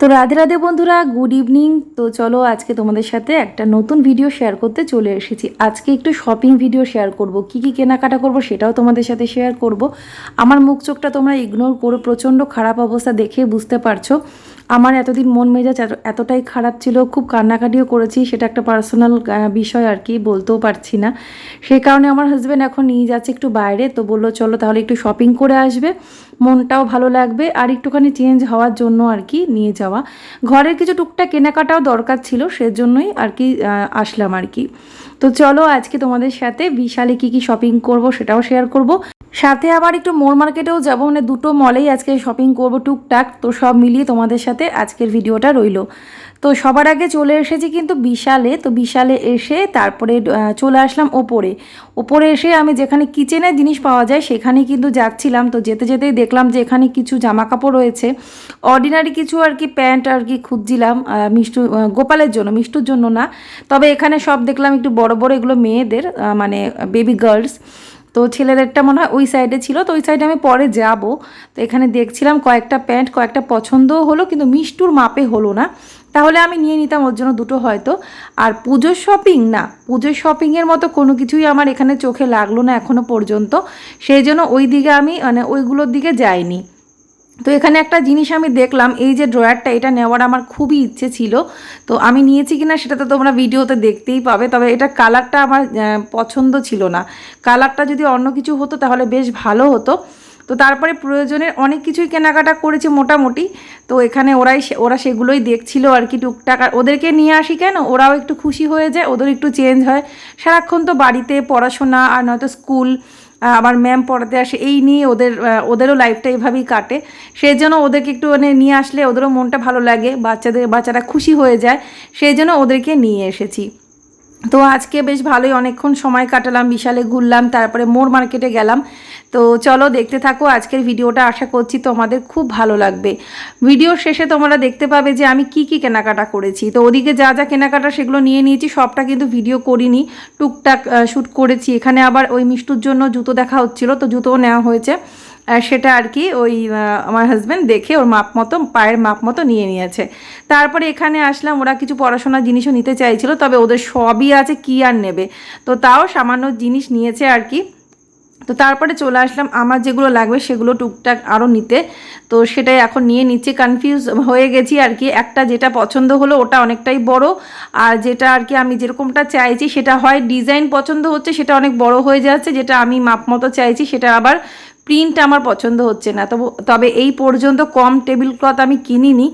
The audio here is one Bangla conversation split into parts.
তো রাধে রাধে বন্ধুরা গুড ইভিনিং তো চলো আজকে তোমাদের সাথে একটা নতুন ভিডিও শেয়ার করতে চলে এসেছি। আজকে একটু শপিং ভিডিও শেয়ার করব। কি কি কেনাকাটা করব সেটাও তোমাদের সাথে শেয়ার করব। আমার মুখ চোখটা তোমরা ইগনোর করো প্রচণ্ড খারাপ অবস্থা দেখে বুঝতে পারছ। আমার এতদিন মন মেজাজ এত- এতটাই খারাপ ছিল, খুব কান্নাকাটিও করেছি, সেটা একটা পার্সোনাল বিষয় আর কি, বলতেও পারছি না। সেই কারণে আমার হাজব্যান্ড এখন নিয়ে যাচ্ছে একটু বাইরে, তো বলল, চলো তাহলে একটু শপিং করে আসবে। মনটাও ভালো লাগবে আর একটুখানি চেঞ্জ হওয়ার জন্য আর কি নিয়ে যাওয়া। ঘরের কিছু টুকটা কেনাকাটাও দরকার ছিল, সেজন্যই আর কি আসলাম আর কি। তো চলো আজকে তোমাদের সাথে বিশালে কি কি শপিং করব সেটাও শেয়ার করব। সাথে আবার একটু মোর মার্কেটেও যাব। মানে দুটো মলেই আজকে শপিং করব টুকটাক। তো সব মিলিয়ে তোমাদের সাথে আজকের ভিডিওটা রইল। তো সবার আগে চলে এসেছি কিন্তু বিশালে। তো বিশালে এসে তারপরে চলে আসলাম ওপরে। ওপরে এসে আমি যেখানে কিচেনের জিনিস পাওয়া যায় সেখানে কিন্তু যাচ্ছিলাম। তো যেতে যেতেই দেখলাম যে এখানে কিছু জামা কাপড় রয়েছে। অর্ডিনারি কিছু আর কি প্যান্ট আর কি খুঁজছিলাম মিষ্টু গোপালের জন্য, মিষ্টুর জন্য না। তবে এখানে সব দেখলাম একটু বড় বড় এগুলো মেয়েদের মানে বেবি গার্লস তো ছেলেদেরটা মনে হয় ওই সাইডে ছিল, তো ওই সাইডে আমি পরে যাব। তো এখানে দেখছিলাম কয়েকটা প্যান্ট, কয়েকটা পছন্দও হলো, কিন্তু মিষ্টুর মাপে হলো না। তাহলে আমি নিয়ে নিতাম, ওর জন্য দুটো হয়তো। আর পুজোর শপিং না, পুজোর শপিংয়ের মতো কোনো কিছুই আমার এখানে চোখে লাগল না এখনও পর্যন্ত। সেই জন্য ওই দিকে আমি মানে ওইগুলোর দিকে যাইনি। তো এখানে একটা জিনিস আমি দেখলাম, এই যে ড্রয়ারটা এটা নেওয়ার আমার খুবই ইচ্ছে ছিল। তো আমি নিয়েছি কিনা সেটা তো তোমরা ভিডিওতে দেখতেই পাবে, তবে এটা কালারটা আমার পছন্দ ছিল না। কালারটা যদি অন্য কিছু হতো তাহলে বেশ ভালো হতো। তো তারপরে প্রয়োজনের অনেক কিছুই কেনাকাটা করেছে মোটামুটি। তো এখানে ওরাই ওরা সেগুলোই দেখছিল আর কি টুকটাক। আর ওদেরকে নিয়ে আসি কেন? ওরাও একটু খুশি হয়ে যায়, ওদের একটু চেঞ্জ হয়। সারাক্ষণ তো বাড়িতে পড়াশোনা আর নয়তো স্কুল আবার ম্যাম পড়াতে আসে, এই নিয়ে ওদের ওদেরও লাইফটা এইভাবেই কাটে। সেই জন্য ওদেরকে একটু মানে নিয়ে আসলে ওদেরও মনটা ভালো লাগে, বাচ্চাদের, বাচ্চারা খুশি হয়ে যায় সেই জন্য ওদেরকে নিয়ে এসেছি। তো আজকে বেশ ভালোই অনেকক্ষণ সময় কাটালাম, বিশালে ঘুরলাম, তারপরে মোর মার্কেটে গেলাম। তো চলো দেখতে থাকো, আজকের ভিডিওটা আশা করছি তোমাদের খুব ভালো লাগবে। ভিডিওর শেষে তোমরা দেখতে পাবে যে আমি কি কি কেনাকাটা করেছি। তো ওদিকে যা যা কেনাকাটা সেগুলো নিয়ে নিয়েছি, সবটা কিন্তু ভিডিও করিনি, টুকটাক শ্যুট করেছি। এখানে আবার ওই মিষ্টুর জন্য জুতো দেখা হচ্ছিল, তো জুতোও নেওয়া হয়েছে। সেটা আর কি ওই আমার হাজব্যান্ড দেখে ওর মাপ মতো, পায়ের মাপ মতো নিয়ে নিয়েছে। তারপরে এখানে আসলাম, ওরা কিছু পড়াশোনার জিনিসও নিতে চাইছিল, তবে ওদের সবই আছে, কি আর নেবে? তো তাও সামান্য জিনিস নিয়েছে আর কি। তো তারপরে চলে আসলাম, আমার যেগুলো লাগবে সেগুলো টুকটাক আরও নিতে। তো সেটাই এখন নিয়ে নিচ্ছে কনফিউজ হয়ে গেছি আর কি। একটা যেটা পছন্দ হলো ওটা অনেকটাই বড়, আর যেটা আর কি আমি যেরকমটা চাইছি সেটা হয় ডিজাইন পছন্দ হচ্ছে সেটা অনেক বড় হয়ে যাচ্ছে, যেটা আমি মাপ মতো চাইছি সেটা আবার প্রিন্ট আমার পছন্দ হচ্ছে না। তবে এই পর্যন্ত কম টেবিল ক্লথ আমি কিনিনি।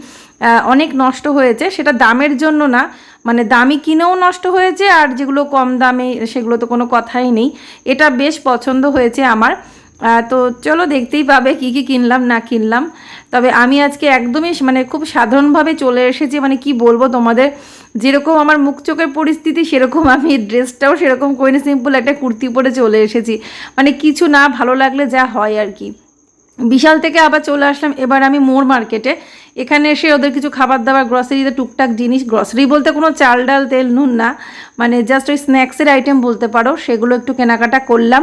অনেক নষ্ট হয়েছে, সেটা দামের জন্য না। মানে দামি কিনেও নষ্ট হয়েছে, আর যেগুলো কম দামে, সেগুলো তো কোনো কথাই নেই। এটা বেশ পছন্দ হয়েছে আমার। তো চলো দেখতেই পাবে কি কি কিনলাম, না কিনলাম। তবে আমি আজকে একদমই মানে খুব সাধারণভাবে চলে এসেছি মানে কি বলব তোমাদের? যেরকম আমার মুখ চোখের পরিস্থিতি, সেরকম আমি ড্রেসটাও সেরকম করে সিম্পল একটা কুর্তি পরে চলে এসেছি। মানে কিছু না, ভালো লাগলে যা হয় আর কি। বিশাল থেকে আবার চলে আসলাম, এবার আমি মোর মার্কেটে। এখানে এসে ওদের কিছু খাবার দাবার গ্রসারিতে টুকটাক জিনিস গ্রসারি বলতে কোনো চাল ডাল, তেল, নুন না। মানে জাস্ট ওই স্ন্যাক্সের আইটেম বলতে পারো, সেগুলো একটু কেনাকাটা করলাম।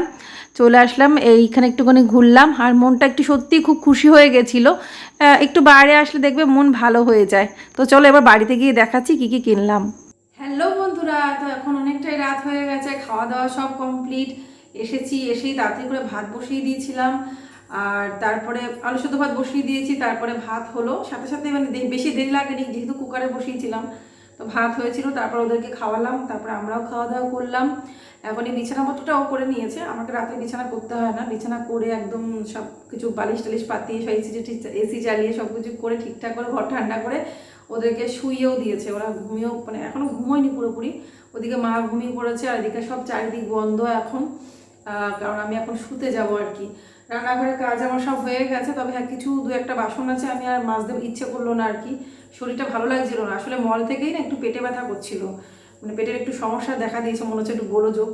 চলে আসলাম, এইখানে একটুখানি ঘুরলাম, আর মনটা একটু সত্যিই খুব খুশি হয়ে গেছিল। একটু বাইরে আসলে দেখবে মন ভালো হয়ে যায়। তো চলো এবার বাড়িতে গিয়ে দেখাচ্ছি কী কী কিনলাম। হ্যালো বন্ধুরা, তো এখন অনেকটাই রাত হয়ে গেছে খাওয়া দাওয়া সব কমপ্লিট। এসেছি, এসেই তাড়াতাড়ি করে ভাত বসিয়ে দিয়েছিলাম। আর তারপরে আলু সেদ্ধ ভাত বসিয়ে দিয়েছি, তারপরে ভাত হলো। সাথে সাথে মানে বেশি দেরি লাগেনি, যেহেতু কুকারে বসিয়েছিলাম। তো ভাত হয়েছিল, তারপর ওদেরকে খাওয়ালাম, তারপরে আমরাও খাওয়া দাওয়া করলাম। এখন এই বিছানা বিছানাপত্রটাও করে নিয়েছে। আমাকে রাতে বিছানা করতে হয় না। বিছানা করে একদম সব কিছু বালিশ টালিশ পাতিয়ে, সব এসি এসি চালিয়ে সব কিছু করে ঠিকঠাক করে ঘর ঠান্ডা করে ওদেরকে শুইয়েও দিয়েছে। ওরা ঘুমিয়েও মানে এখনও ঘুমোয়নি পুরোপুরি। ওদিকে মা ঘুমিয়ে পড়েছে আর এদিকে সব চারিদিক বন্ধ এখন। কারণ আমি এখন শুতে যাব আর কি। রান্নাঘরের কাজ আমার সব হয়ে গেছে, তবে হ্যাঁ কিছু দু একটা বাসন আছে, আমি আর মাজতে ইচ্ছে করল না আর কি। শরীরটা ভালো লাগছিল না। আসলে মল থেকেই না একটু পেটে ব্যথা করছিল। মানে পেটের একটু সমস্যা দেখা দিয়েছে, মনে হচ্ছে একটু গোলযোগ।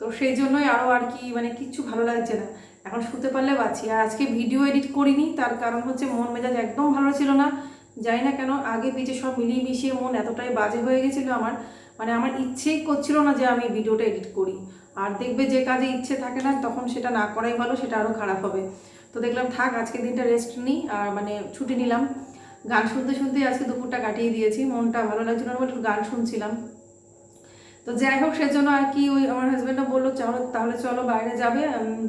তো সেই জন্যই আরও আর কি মানে কিচ্ছু ভালো লাগছে না। এখন শুতে পারলে বাঁচি। আর আজকে ভিডিও এডিট করিনি, তার কারণ হচ্ছে মন মেজাজ একদম ভালো ছিল না। জানি না কেন, আগে পিছে সব মিলিয়ে মিশিয়ে মন এতটাই বাজে হয়ে গেছিল আমার। মানে আমার ইচ্ছেই করছিল না যে আমি ভিডিওটা এডিট করি। আর দেখবে যে কাজে ইচ্ছে থাকে না, তখন সেটা না করাই ভালো, সেটা আরও খারাপ হবে। তো দেখলাম, থাক আজকে দিনটা রেস্ট নিই, আর মানে ছুটি নিলাম। গান শুনতে শুনতে আজকে দুপুরটা কাটিয়ে দিয়েছি, মনটা ভালো লাগছিল না একটু গান শুনছিলাম। তো যাই হোক সেজন্য আর কি ওই আমার হাজব্যান্ডও বলল চলো তাহলে চলো বাইরে যাবে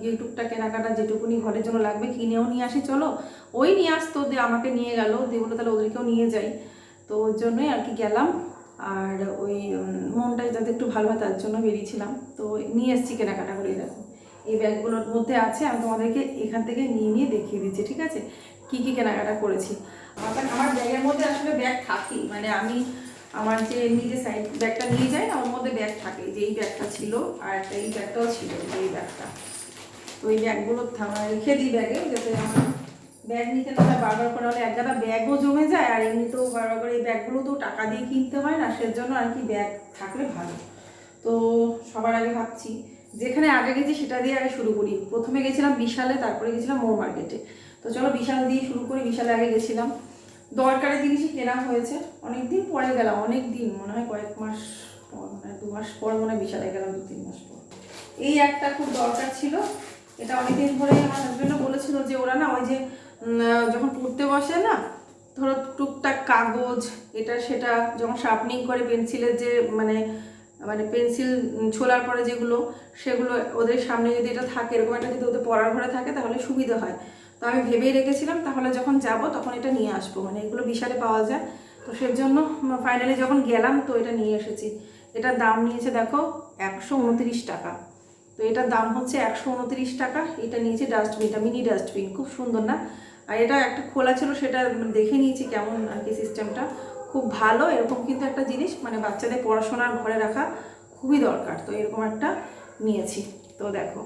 গিয়ে টুকটা কেনাকাটা যেটুকুনি ঘরের জন্য লাগবে কিনেও নিয়ে আসি চলো। ওই নিয়ে আসতো দিয়ে আমাকে নিয়ে গেল দিয়ে বলল তাহলে ওদেরকেও নিয়ে যাই। তো ওর জন্যই আর কি গেলাম আর ওই উম, মনটা যাতে একটু ভালো হয় তার জন্য বেরিয়েছিলাম। তো নিয়ে এসেছি কেনাকাটা করে দেখো। এই ব্যাগগুলোর মধ্যে আছে আমি তোমাদেরকে এখান থেকে নিয়ে নিয়ে দেখিয়ে দিচ্ছি ঠিক আছে? কি কি কেনাকাটা করেছি? আমার ব্যাগের মধ্যে আসলে ব্যাগ থাকি মানে আমি আমার যে যে সাইড ব্যাগটা নিয়ে যায় না, ওর মধ্যে ব্যাগ থাকে। যে এই ব্যাগটা ছিল আর একটা এই ব্যাগটাও ছিল এই ব্যাগটা তো এই ব্যাগগুলো রেখে দিই ব্যাগে যাতে আমার ব্যাগ নিতে না বারবার করে হলে এক গাদা ব্যাগও জমে যায়, আর এমনিতেও বারবার করে এই ব্যাগগুলো তো টাকা দিয়ে কিনতে হয় না, সেজন্য আর কি ব্যাগ থাকলে ভালো। তো সবার আগে ভাবছি, যেখানে আগে গেছি সেটা দিয়ে আগে শুরু করি। প্রথমে গেছিলাম বিশালে, তারপরে গেছিলাম মোর মার্কেটে তো চলো বিশাল দিয়ে শুরু করি, বিশালে আগে গেছিলাম। দরকারি জিনিসই কেনা হয়েছে। অনেক দিন পরে গেলাম অনেক দিন মনে হয় কয়েক মাস পর মানে দু মাস পর মনে হয় বিশালে গেলাম, দু তিন মাস পর। এই একটা খুব দরকার ছিল, এটা অনেকদিন ধরে আমার হাজব্যান্ডও বলেছিল যে ওরা না ওই যে যখন পড়তে বসে না, ধরো টুকটাক কাগজ, এটা সেটা, যখন শার্পনিং করে পেন্সিলের যে মানে মানে পেন্সিল ছোলার পরে যেগুলো, সেগুলো ওদের সামনে যদি এটা থাকে, এরকম একটা যদি ওদের পড়ার ঘরে থাকে, তাহলে সুবিধা হয়। তো আমি ভেবেই রেখেছিলাম, তাহলে যখন যাব তখন এটা নিয়ে আসব। মানে এগুলো বিশালে পাওয়া যায়। তো সেই জন্য ফাইনালি যখন গেলাম, তো এটা নিয়ে এসেছি। এটার দাম নিয়েছে দেখো একশো উনত্রিশ টাকা। তো এটার দাম হচ্ছে একশো উনত্রিশ টাকা। এটা নিয়েছে ডাস্টবিনটা মিনি ডাস্টবিন খুব সুন্দর না? আর এটা একটা খোলা ছিল, সেটা দেখে নিয়েছি কেমন আর কি সিস্টেমটা খুব ভালো, এরকম কিন্তু একটা জিনিস মানে বাচ্চাদের পড়াশোনার ঘরে রাখা খুবই দরকার। তো এরকম একটা নিয়েছি। তো দেখো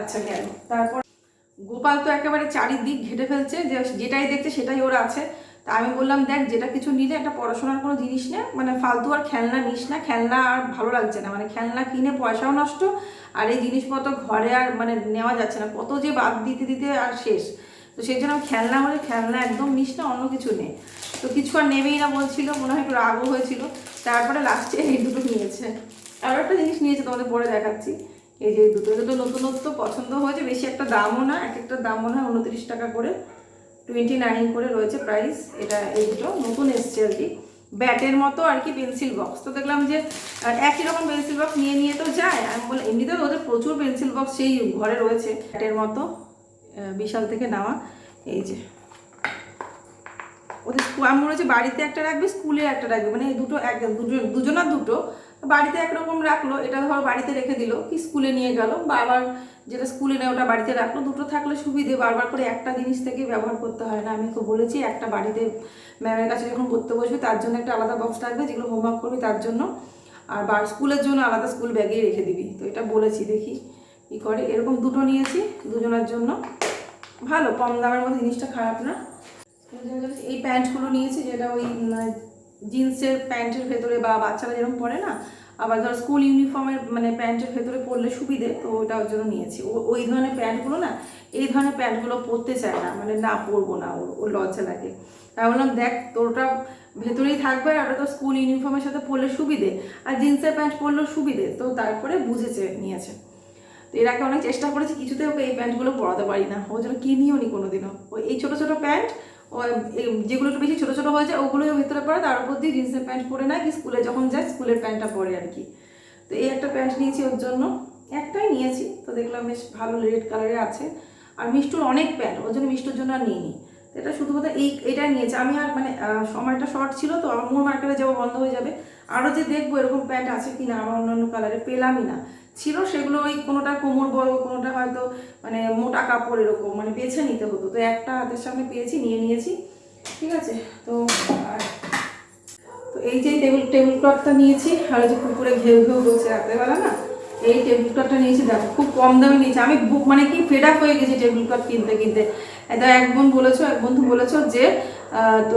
আচ্ছা গেল। তারপর গোপাল তো একেবারে চারিদিক ঘেটে ফেলছে, যে যেটাই দেখছে সেটাই ওর আছে। তা আমি বললাম, দেখ, যেটা কিছু নিলে একটা পড়াশোনার কোনো জিনিস নে মানে ফালতু আর খেলনা নিস না, খেলনা আর ভালো লাগছে না মানে খেলনা কিনে পয়সাও নষ্ট, আর এই জিনিসপত্র ঘরে আর মানে নেওয়া যাচ্ছে না, কত যে বাদ দিতে দিতে আর শেষ। তো সেই জন্য খেলনা হলে খেলনা একদম নিস না, অন্য কিছু নে। তো কিছু আর নেবেই না বলছিল, মনে হয় একটু রাগও হয়েছিল। তারপরে লাস্টে এই দুটো নিয়েছে। আরও একটা জিনিস নিয়েছে তোমাদের পরে দেখাচ্ছি। এই যে দুটো দুটো নতুনত্ব, পছন্দ হয়েছে, বেশি একটা দামও না, এক একটা দাম মনে হয় উনত্রিশ টাকা করে টোয়েন্টি নাইন করে রয়েছে প্রাইস এটা এই দুটো নতুন এসছে আর কি। ব্যাটের মতো আর কি পেন্সিল বক্স তো দেখলাম যে একই রকম পেন্সিল বক্স নিয়ে নিয়ে তো যায়। আমি বললাম, এমনিতেও ওদের প্রচুর পেন্সিল বক্স সেই ঘরে রয়েছে। ব্যাটের মতো বিশাল থেকে নেওয়া। এই যে, ওদের আমি মনে হচ্ছে বাড়িতে একটা রাখবে, স্কুলে একটা রাখবে। মানে দুটো, এক দুজন দুজনার দুটো। বাড়িতে একরকম রাখল, এটা ধরো বাড়িতে রেখে দিল, কি স্কুলে নিয়ে গেল বারবার যেটা স্কুলে নেয় ওটা বাড়িতে রাখল, দুটো থাকলে সুবিধে, বারবার করে একটা জিনিস থেকে ব্যবহার করতে হয় না। আমি তো বলেছি, একটা বাড়িতে ম্যামের কাছে যখন পড়তে বসবে, তার জন্য একটা আলাদা বক্স থাকবে যেগুলো হোমওয়ার্ক করবি তার জন্য। আর বার স্কুলের জন্য আলাদা স্কুল ব্যাগেই রেখে দিবি। তো এটা বলেছি, দেখি কী করে। এরকম দুটো নিয়েছি দুজনের জন্য। ভালো, কম দামের মধ্যে জিনিসটা খারাপ না। এই প্যান্টগুলো নিয়েছি, যেটা ওই জিন্সের প্যান্টের ভেতরে বা বাচ্চারা যেরকম পরে না, আবার ধর স্কুল ইউনিফর্মের মানে প্যান্টের ভেতরে পরলে সুবিধে, তো ওটা ওর জন্য নিয়েছি। ওই ধরনের প্যান্টগুলো না, এই ধরনের প্যান্টগুলো পরতে চায় না মানে না পরবো না, ওর ওর লজ্জা লাগে। তাই বললাম, দেখ তোরটা ভেতরেই থাকবে, আর ওটা তো স্কুল ইউনিফর্মের সাথে পরলে সুবিধে, আর জিন্সের প্যান্ট পরলেও সুবিধে। তো তারপরে বুঝেছে, নিয়েছে। তো এর আগে অনেক চেষ্টা করেছি কিছুতে ওকে এই প্যান্টগুলো পরাতে পারি না। ও যেন কিনিও নি কোনোদিনও। ওই এই ছোটো ছোটো প্যান্ট যেগুলো একটু বেশি ছোটো ছোটো হয়ে যায়, ওগুলোই ভিতরে পরে তার উপর দিয়ে জিন্সের প্যান্ট পরে না, কি স্কুলে যখন যায় স্কুলের প্যান্টটা পরে আর কি। তো এই একটা প্যান্ট নিয়েছি ওর জন্য। একটাই নিয়েছি, তো দেখলাম বেশ ভালো রেড কালারে আছে। আর মিষ্টুর অনেক প্যান্ট, ওর জন্য মিষ্টুর জন্য আর নিইনি। এটা শুধুমাত্র এই, এটাই নিয়েছে। আমি আর মানে সময়টা শর্ট ছিল, তো আমার মোর মার্কেটে যাওয়া বন্ধ হয়ে যাবে। আরও যে দেখব এরকম প্যান্ট আছে কি না আমার অন্যান্য কালারে পেলামই না। ছিল সেগুলো ওই কোনোটা কোমর বড়, কোনোটা হয়তো মানে মোটা কাপড় এরকম মানে বেছে নিতে হতো। তো একটা হাতের সামনে পেয়েছি, নিয়ে নিয়েছি, ঠিক আছে? তো আর তো এই যে টেবিল টেবিল ক্লথটা নিয়েছি, আর যে পুকুরে ঘেউ ঘেউ বলছে রাত্রেবেলা না, এই টেবিল ক্লথটা নিয়েছি, দেখো, খুব কম দামে নিয়েছি। আমি বুক মানে কি ফেড আপ হয়ে গেছি টেবিল ক্লথ কিনতে কিনতে। এটা এক বোন বলেছ, এক বন্ধু বলেছ যে তো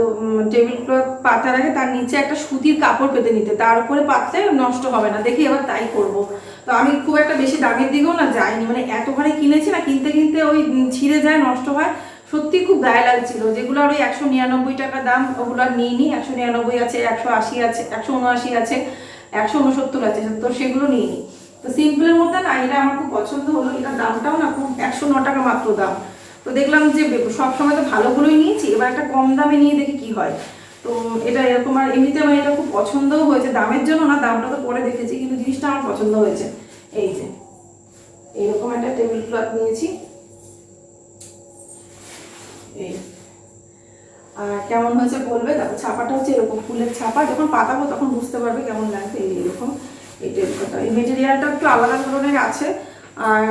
টেবিল ক্লথ পাতার আগে তার নিচে একটা সুতির কাপড় পেতে নিতে, তার উপরে পাতলে নষ্ট হবে না। দেখি এবার তাই করব। তো আমি খুব একটা বেশি দামের দিকেও না যাইনি। মানে এতবারে কিনেছি না, কিনতে কিনতে ওই ছিঁড়ে যায়, নষ্ট হয়। সত্যি খুব গায়ে লাগছিল। যেগুলো আর ওই একশো নিরানব্বই টাকা দাম, ওগুলো আর নিইনি। একশো নিরানব্বই আছে, একশো আশি আছে, একশো উনআশি আছে, একশো উনসত্তর আছে, তো সেগুলো নিইনি। তো সিম্পলের মধ্যে না, এটা আমার খুব পছন্দ হলো। এটার দামটাও না খুব একশো ন টাকা মাত্র দাম। তো দেখলাম যে সব সময় তো ভালোগুলোই নিয়েছি। এবার একটা কম দামে নিয়ে দেখি কি হয়। তো এটা এরকম আর এমনিতে আমার এটা খুব পছন্দও হয়েছে। দামের জন্য না, দামটা তো পরে দেখেছি, কিন্তু জিনিসটা আমার পছন্দ হয়েছে। এই যে এইরকম একটা টেবিল ক্লথ নিয়েছি। এই। আর কেমন হয়েছে বলবে? তারপর ছাপাটা হচ্ছে এরকম, ফুলের ছাপা। যখন পাতাবো তখন বুঝতে পারবে কেমন লাগবে এই এরকম, এই টেবিলটা এই মেটেরিয়ালটা একটু আলাদা ধরনের আছে, আর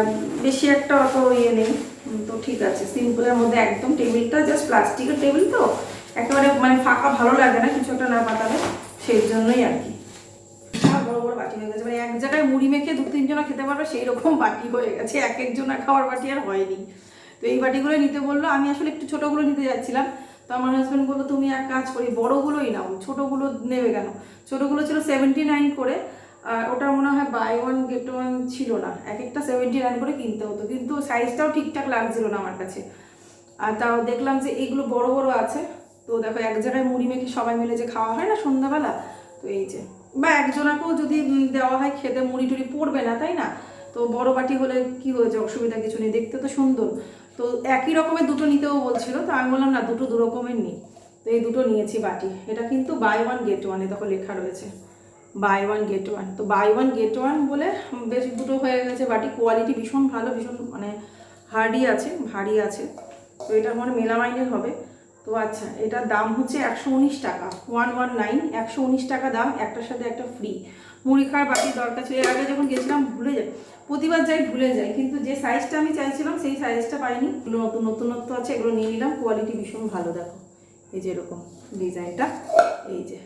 বেশি একটা অত ইয়ে নেই। তো ঠিক আছে সিম্পলের মধ্যে একদম টেবিলটা জাস্ট প্লাস্টিকের টেবিল তো? একেবারে মানে ফাঁকা ভালো লাগে না, কিছু একটা না পাতালে সেই জন্যই আর কি। বড় বড় বাটি হয়ে গেছে। মানে এক জায়গায় মুড়ি মেখে দু খেতে পারবে বাটি হয়ে গেছে। এক একজনা খাওয়ার বাটি আর হয়নি। তো এই নিতে বলল। আমি আসলে একটু ছোটোগুলো নিতে যাচ্ছিলাম। তো আমার তুমি এক কাজ করি, বড়গুলোই নাও। ছোটোগুলো নেবে কেন? ছোটোগুলো ছিল সেভেন্টি নাইন করে, আর ওটা মনে হয় বাই ওয়ান গেট ওয়ান ছিল না। এক একটা সেভেন্টি নাইন করে কিনতে হতো। কিন্তু সাইজটাও ঠিকঠাক লাগছিল না আমার কাছে। আর তাও দেখলাম যে এগুলো বড় বড় আছে। তো দেখো এক জায়গায় মুড়ি মেখে সবাই মিলে যে খাওয়া হয় না সন্ধ্যাবেলা, তো এই যে, বা একজনাকেও যদি দেওয়া হয় খেতে, মুড়ি টুড়ি পড়বে না, তাই না? তো বড় বাটি হলে কি হয়েছে, অসুবিধা কিছু নেই, দেখতে তো সুন্দর। তো একই রকমের দুটো নিতেও বলছিল, তো আমি বললাম, না, দুটো দু রকমের নিই তো এই দুটো নিয়েছি বাটি। এটা কিন্তু বাই ওয়ান গেট ওয়ানে দেখো লেখা রয়েছে। বাই ওয়ান গেট ওয়ান তো বাই ওয়ান গেট ওয়ান বলে বেশ দুটো হয়ে গেছে বাটি। কোয়ালিটি ভীষণ ভালো, ভীষণ মানে হার্ডি আছে, ভারী আছে। তো এটা মানে মেলামাইনের হবে। তো আচ্ছা এটার দাম হচ্ছে একশো উনিশ টাকা। ওয়ান ওয়ান নাইন একশো উনিশ টাকা দাম, একটার সাথে একটা ফ্রি মুড়ি খাওয়ার বাকি দরকার ছিল। এর আগে যখন গেছিলাম, ভুলে যাই প্রতিবার যাই, ভুলে যাই কিন্তু যে সাইজটা আমি চাইছিলাম, সেই সাইজটা পাইনি। এগুলো নতুন নতুনত্ব আছে, এগুলো নিয়ে নিলাম। কোয়ালিটি ভীষণ ভালো, দেখো। এই যে এরকম ডিজাইনটা এই যে।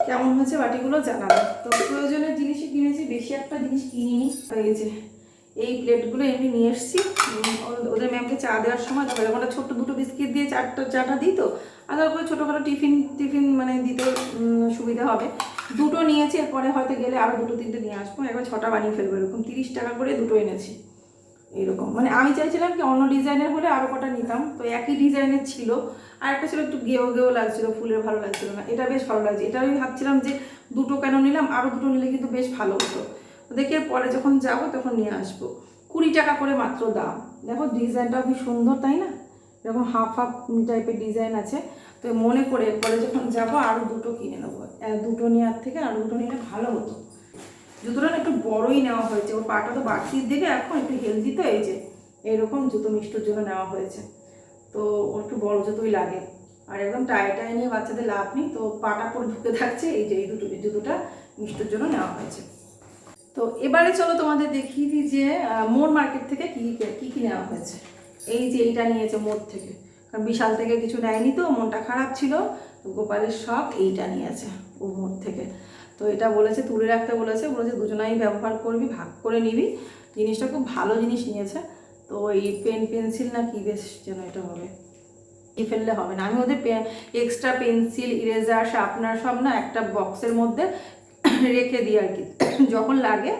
কেমন হয়েছে বাটিগুলো জানাব তো প্রয়োজনের জিনিসই কিনেছি, বেশি একটা জিনিস কিনিনি। এই যে এই প্লেটগুলো এমনি নিয়ে এসেছি। ওদের ম্যামকে চা দেওয়ার সময় এরকম একটা ছোট্ট দুটো বিস্কিট দিয়ে চারটা, চাটা দিত আর তারপরে ছোটোখাটো টিফিন টিফিন মানে দিতে সুবিধা হবে। দুটো নিয়েছি, এরপরে হয়তো গেলে আরও দুটো, তিনটে নিয়ে আসব। একবার ছটা বানিয়ে ফেলব এরকম। তিরিশ টাকা করে দুটো এনেছি। এইরকম মানে আমি চাইছিলাম কি অন্য ডিজাইনের হলে আরও কটা নিতাম। তো একই ডিজাইনের ছিল। আর একটা ছিল একটু গেও গেও লাগছিল, ফুলের ভালো লাগছিল না। এটা বেশ ভালো লাগছে। এটা আমি ভাবছিলাম যে দুটো কেন নিলাম? আরও দুটো নিলে কিন্তু বেশ ভালো হতো। দেখি পরে যখন যাব তখন নিয়ে আসব। কুড়ি টাকা করে মাত্র দাম। দেখো ডিজাইনটাও কি সুন্দর, তাই না? এরকম হাফ হাফ টাইপের ডিজাইন আছে। তো মনে করে এরপরে যখন যাব আরও দুটো কিনে নেব। দুটো নেওয়ার থেকে আরও দুটো নিলে ভালো হতো। জুতোটা একটু বড়ই নেওয়া হয়েছে। ওর পাটা তো বাড়তির দিকে, এখন একটু হেলদি তো, এই যে, এরকম জুতো মিষ্টুর জন্য নেওয়া হয়েছে। তো ওর একটু বড় জুতোই লাগে। আর একদম টাই টাই নিয়ে বাচ্চাদের লাভ নেই। তো পাটা পরে ঢুকে থাকছে, এই যে, এই দুটো জুতোটা মিষ্টুর জন্য নেওয়া হয়েছে। তো এবারে চলো তোমাদের দেখিয়ে দিই যে মোর মার্কেট থেকে কী কী কী নেওয়া হয়েছে। এই যে এইটা নিয়েছে মোর থেকে। কারণ বিশাল থেকে কিছু নেয়নি তো, মনটা খারাপ ছিল। গোপালের সব এইটা নিয়েছে ও মোর থেকে। তো এটা বলেছে, তুলে রাখতে বলেছে। বলেছে, দুজনাই ব্যবহার করবি, ভাগ করে নিবি। জিনিসটা খুব ভালো জিনিস নিয়েছে। তো এই পেন, পেন্সিল না কি বেশ যেন এটা হবে। কি ফেললে হবে না। আমি ওদের এক্সট্রা পেন্সিল ইরেজার শার্পনার সব না একটা বক্সের মধ্যে রেখে দিই আর কি। যখন লাগে,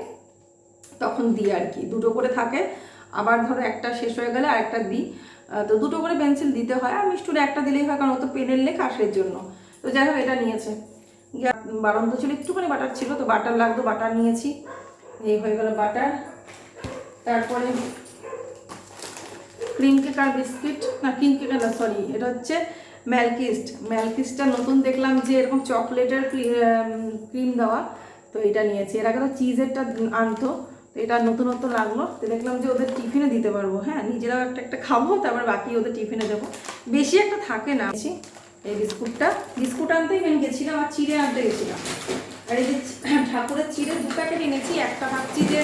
তখন দিই আর কি। দুটো করে থাকে। আবার ধরো একটা শেষ হয়ে গেলে আরেকটা দিই। তো দুটো করে পেন্সিল দিতে হয়। আর মিষ্টুরে একটা দিলেই হয়, কারণ ও তো পেনের লেখা, সেই জন্য। তো যাই হোক, এটা নিয়েছে। গ্যা- বাড়ন্ত ছিল, একটুখানি বাটার ছিল, তো বাটার লাগতো, বাটার নিয়েছি। এই হয়ে গেল বাটার। তারপরে ক্রিম কেক আর বিস্কিট না ক্রিম কেক না সরি এটা হচ্ছে ম্যালকিস্ট ম্যালকিস্টটা নতুন দেখলাম যে এরকম চকলেটের ক্রিম দেওয়া, তো এটা নিয়েছি। এর আগে তো চিজেরটা আনতো, তো এটা নতুনত্ব লাগল। তো দেখলাম যে ওদের টিফিনে দিতে পারব। হ্যাঁ নিজেরাও একটা একটা খাব, তারপর বাকি ওদের টিফিনে দেবো। বেশি একটা থাকে না। এই বিস্কুটটা, বিস্কুট আনতেই আমি গেছিলাম আর চিড়ে আনতে গেছিলাম। আর এই যে ঠাকুরের চিড়ে দু প্যাকেট এনেছি, একটা ভাবছি যে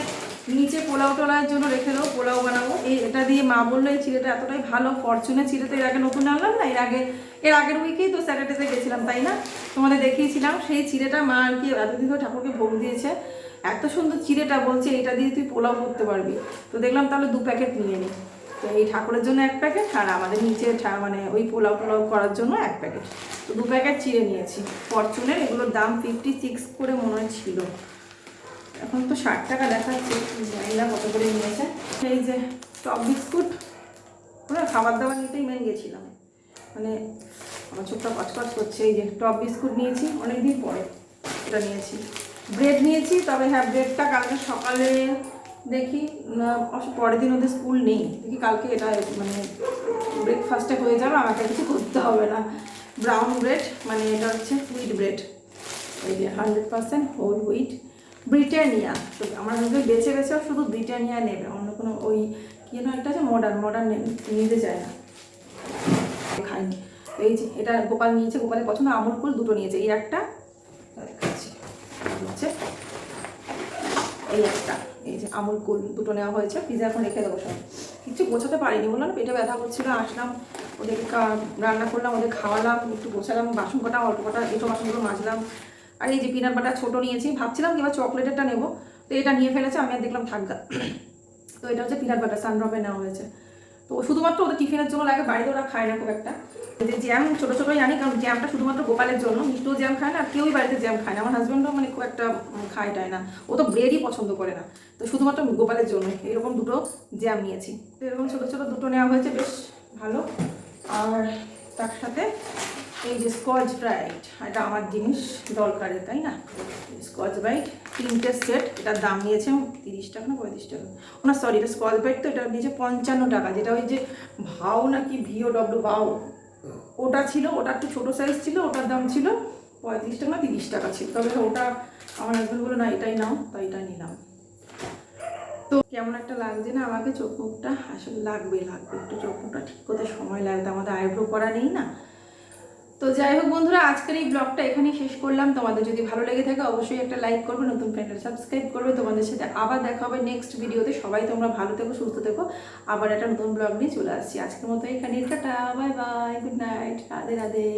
নিচে পোলাও টোলার জন্য রেখে দেবো, পোলাও বানাবো। এই এটা দিয়ে মা বলল, এই চিড়েটা এতটাই ভালো ফরচুনের চিড়ে তো এর আগে নতুন আনলাম না? এর আগে, এর আগের উইকেই তো স্যাটারডেতে গেছিলাম, তাই না? তোমাদের দেখিয়েছিলাম, সেই চিড়েটা মা আর কি এতদিন ধরে ঠাকুরকে ভোগ দিয়েছে। এত সুন্দর চিড়েটা বলছে, এটা দিয়ে তুই পোলাও করতে পারবি। তো দেখলাম তাহলে দু প্যাকেট নিয়ে নিই তো এই ঠাকুরের জন্য এক প্যাকেট আর আমাদের নিচে মানে ওই পোলাও পোলাও করার জন্য এক প্যাকেট তো দু প্যাকেট চিড়ে নিয়েছি। ফরচুনের এগুলোর দাম ফিফটি সিক্স করে মনে হয় ছিল। এখন তো ষাট টাকা দেখাচ্ছে জানি না কত করে নিয়েছে। সেই যে টপ বিস্কুট, ওরা খাবার দাবার নিতেই মেন গেছিলাম। মানে আমার চোখটা কচকচ করছে, এই যে টপ বিস্কুট নিয়েছি, অনেকদিন পরে এটা নিয়েছি। ব্রেড নিয়েছি, তবে হ্যাঁ ব্রেডটা কালকে সকালে দেখি পরের দিন ওদের স্কুল নেই। দেখি কালকে এটা মানে ব্রেকফাস্টে হয়ে যাবে, আমাকে কিছু করতে হবে না। ব্রাউন ব্রেড মানে এটা হচ্ছে হুইট ব্রেড ওই যে hundred percent whole wheat Britannia. তো আমার হাজবেন্ড বেছে বেছেও শুধু ব্রিটানিয়া নেবে, অন্য কোনো ওই কি যেন একটা আছে মডার্ন মডার্ন নিতে চায় না। খাইনি এই যে, এটা গোপাল নিয়েছে, গোপালের পছন্দ, আমুল কুল দুটো নিয়েছে। এই একটা হচ্ছে, এই একটা, এই যে আমুল কুল দুটো নেওয়া হয়েছে। পিজা এখন রেখে দেবো সব। কিছু গোছাতে পারিনি, বললাম পেটে ব্যথা করছিল, আসলাম, ওদেরকে কা- রান্না করলাম, ওদের খাওয়ালাম, একটু গোছালাম, বাসন কটা, অল্প কটা, এটো বাসনগুলো মাজলাম। আর এই যে পিনাট বাটার ছোটো নিয়েছি ভাবছিলাম কি এবার চকলেটেরটা নেব। তো এটা নিয়ে ফেলেছে আমি আর দেখলাম থাকগা তো এটা হচ্ছে পিনাট বাটার সানড্রপে নেওয়া হয়েছে। তো শুধুমাত্র ওদের টিফিনের জন্য লাগে বাড়িতে ওরা খায় না খুব একটা। যে জ্যাম ছোটো ছোটোই আনি কারণ জ্যামটা শুধুমাত্র গোপালের জন্য মিষ্টিও জ্যাম খায় না আর কেউই বাড়িতে জ্যাম খায় না। আমার হাজব্যান্ডও মানে খুব একটা উম, খায় টায় না। ও তো ব্রেডই পছন্দ করে না। তো শুধুমাত্র গোপালের জন্য এরকম দুটো জ্যাম নিয়েছি। তো এরকম ছোটো ছোটো দুটো নেওয়া হয়েছে বেশ ভালো। আর তার সাথে এই যে স্কচ ব্রাইট, এটা আমার জিনিস দরকারে, তাই না? স্কচ ব্রাইট, তিনটে সেট, এটার দাম নিয়েছে তিরিশ টাকা না পঁয়ত্রিশ টাকা? ও না সরি এটা স্কচ ব্রাইট তো, এটা নিয়েছে পঞ্চান্ন টাকা, যেটা ওই যে ভাও নাকি ভিও ডব্লু ভাও। ওটা ছিল, ওটা একটু ছোটো সাইজ ছিল, ওটার দাম ছিল পঁয়ত্রিশ টাকা না তিরিশ টাকা ছিল। তবে ওটা আমার হাজব্যান্ড বলল, না, এটাই নাও। তাই এটা নিলাম। তো কেমন একটা লাগছে না আমাকে চোখ মুখটা? আসলে লাগবে লাগবে। একটু চোখ মুখটা ঠিক করতে সময় লাগবে আমাদের আইব্রো করা নেই না? তো যাই হোক বন্ধুরা, আজকের এই ব্লগটা এখানেই শেষ করলাম। তোমাদের যদি ভালো লেগে থাকে অবশ্যই একটা লাইক করবে, নতুন ফ্রেন্ডের সাবস্ক্রাইব করবে। তোমাদের সাথে আবার দেখা হবে নেক্সট ভিডিওতে সবাই তোমরা ভালো থেকো, সুস্থ থেকো। আবার একটা নতুন ব্লগ নিয়ে চলে আসছি। আজকের মতো এখানে bye bye good night Radhe Radhe.